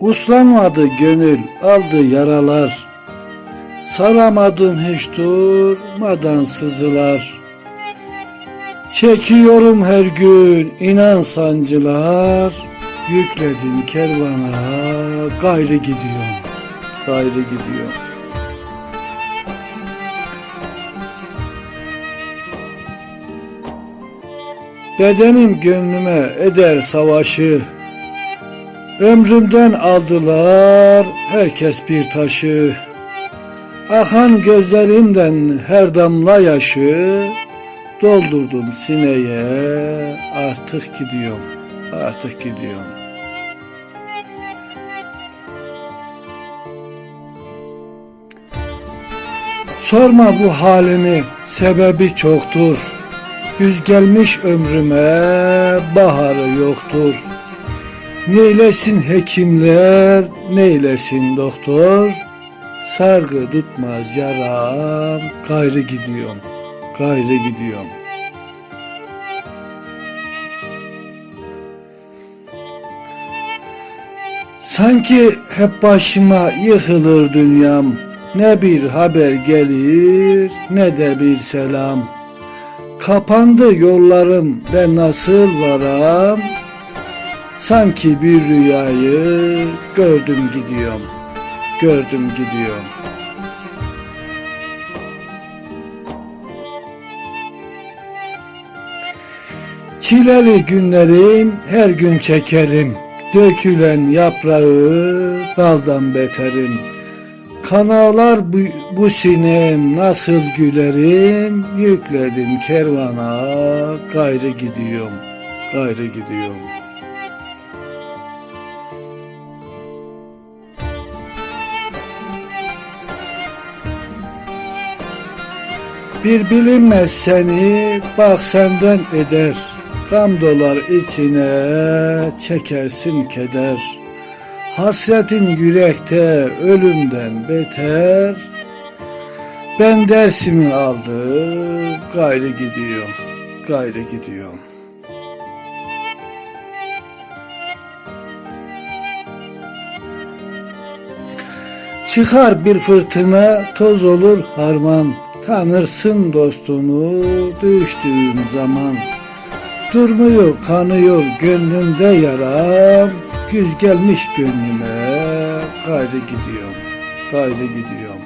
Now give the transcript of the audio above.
Uslanmadı gönül aldı yaralar. Saramadım hiç durmadan sızılar. Çekiyorum her gün inan sancılar. Yükledim kervana gayrı gidiyorum Gayrı gidiyorum. Bedenim gönlüme eder savaşı Ömrümden aldılar herkes bir taşı. Akan gözlerimden her damla yaşı. Doldurdum sineye artık gidiyorum Artık gidiyorum. Sorma bu halimi sebebi çoktur. Güz gelmiş ömrüme baharı yoktur Neylesin hekimler, neylesin doktor? Sargı tutmaz yaram, gayrı gidiyorum, gayrı gidiyorum. Sanki hep başıma yıkılır dünyam. Ne bir haber gelir ne de bir selam. Kapandı yollarım ben nasıl varam Sanki bir rüyayı gördüm gidiyorum Gördüm gidiyorum. Çileli günlerim her gün çekerim. Dökülen yaprağı daldan beterim. Kanalar bu, bu sinem nasıl gülerim? Yükledim kervana gayrı gidiyorum Gayrı gidiyorum Bir bilinmez seni bak senden eder. Gam dolar içine çekersin keder. Hasretin yürekte ölümden beter. Ben dersimi aldım gayrı gidiyor Gayrı gidiyor Çıkar bir fırtına toz olur harman Tanırsın dostunu düştüğün zaman. Durmuyor kanıyor gönlümde yaram. Güz gelmiş gönlüme gayrı gidiyorum Gayrı gidiyorum